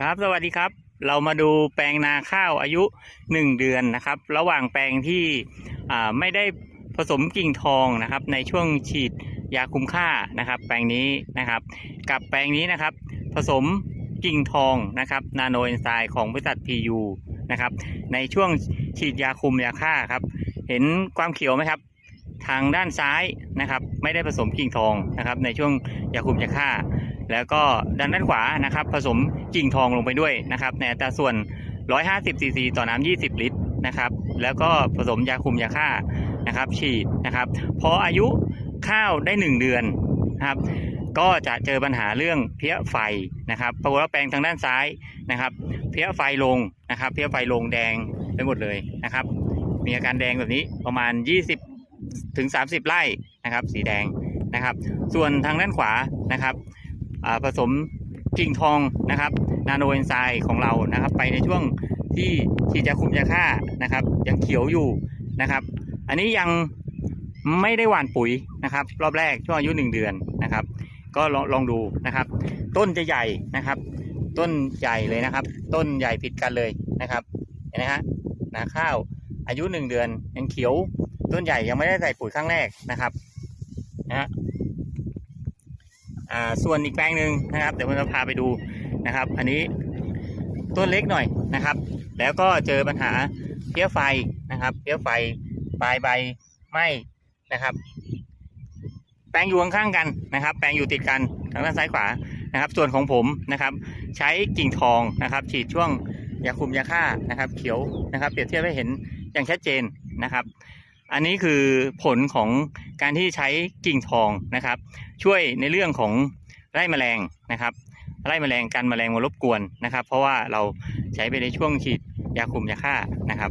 ครับสวัสดีครับ เรามาดูแปลงนาข้าวอายุ 1 เดือนนะครับ ระหว่างแปลงที่อ่าไม่ได้ผสมกิ่งทองนะครับ ในช่วงฉีดยาคุมค่านะครับ แปลงนี้นะครับ กับแปลงนี้นะครับ ผสมกิ่งทองนะครับ นาโนเอนไซม์ของบริษัท PU นะครับ ในช่วงฉีดยาคุมยาฆ่าครับ เห็นความเขียวไหมครับ ทางด้านซ้ายนะครับ ไม่ได้ผสมกิ่งทองนะครับ ในช่วงยาคุมยาฆ่า แล้วก็ด้านด้านขวานะครับ ผสมกิ่งทองลงไปด้วยนะครับในอัตราส่วน 150ซีซีต่อน้ำ20 ลิตรนะครับ แล้วก็ผสมยาคุมยาฆ่านะครับ ฉีดนะครับ พออายุข้าวได้ 1 เดือนนะครับ ก็จะเจอปัญหาเรื่องเพี้ยไฟนะครับปรากฏว่าแปลงทางด้านซ้ายนะครับ เพี้ยไฟลงนะครับ เพี้ยไฟลงแดงไปหมดเลยนะครับ มีอาการแดงแบบนี้ประมาณ 20 ถึง 30 ไร่นะครับ สีแดงนะครับ ส่วนทางด้านขวานะครับ ผสมกิ่งทองนะครับ นาโนเอนไซม์ของเรานะครับ ไปในช่วงที่ฉีดยาคุมยาฆ่านะครับ ยังเขียวอยู่นะครับ อันนี้ยังไม่ได้หว่านปุ๋ยนะครับ รอบแรกช่วงอายุหนึ่งเดือนนะครับ ก็ลองลองดูนะครับ ต้นจะใหญ่นะครับ ต้นใหญ่เลยนะครับ ต้นใหญ่ผิดกันเลยนะครับเห็นไหมฮะนาข้าวอายุหนึ่งเดือนยังเขียว ต้นใหญ่ยังไม่ได้ใส่ปุ๋ยครั้งแรกนะครับนะฮะ อ่าส่วนอีกแปลงหนึ่งนะครับ เดี๋ยวผมจะพาไปดูนะครับ อันนี้ต้นเล็กหน่อยนะครับ แล้วก็เจอปัญหาเพี้ยไฟนะครับเพี้ยไฟปลายใบไหมนะครับ แปลงอยู่ข้างๆกันนะครับ แปลงอยู่ติดกันทางด้านซ้ายขวานะครับ ส่วนของผมนะครับ ใช้กิ่งทองนะครับ ฉีดช่วงยาคุมยาฆ่านะครับ เขียวนะครับ เปรียบเทียบให้เห็นอย่างชัดเจนนะครับ อันนี้คือผลของการที่ใช้กิ่งทองนะครับ ช่วยในเรื่องของไล่แมลงนะครับ ไล่แมลงกันแมลงมารบกวนนะครับ เพราะว่าเราใช้ไปในช่วงฉีดยาคุมยาฆ่านะครับ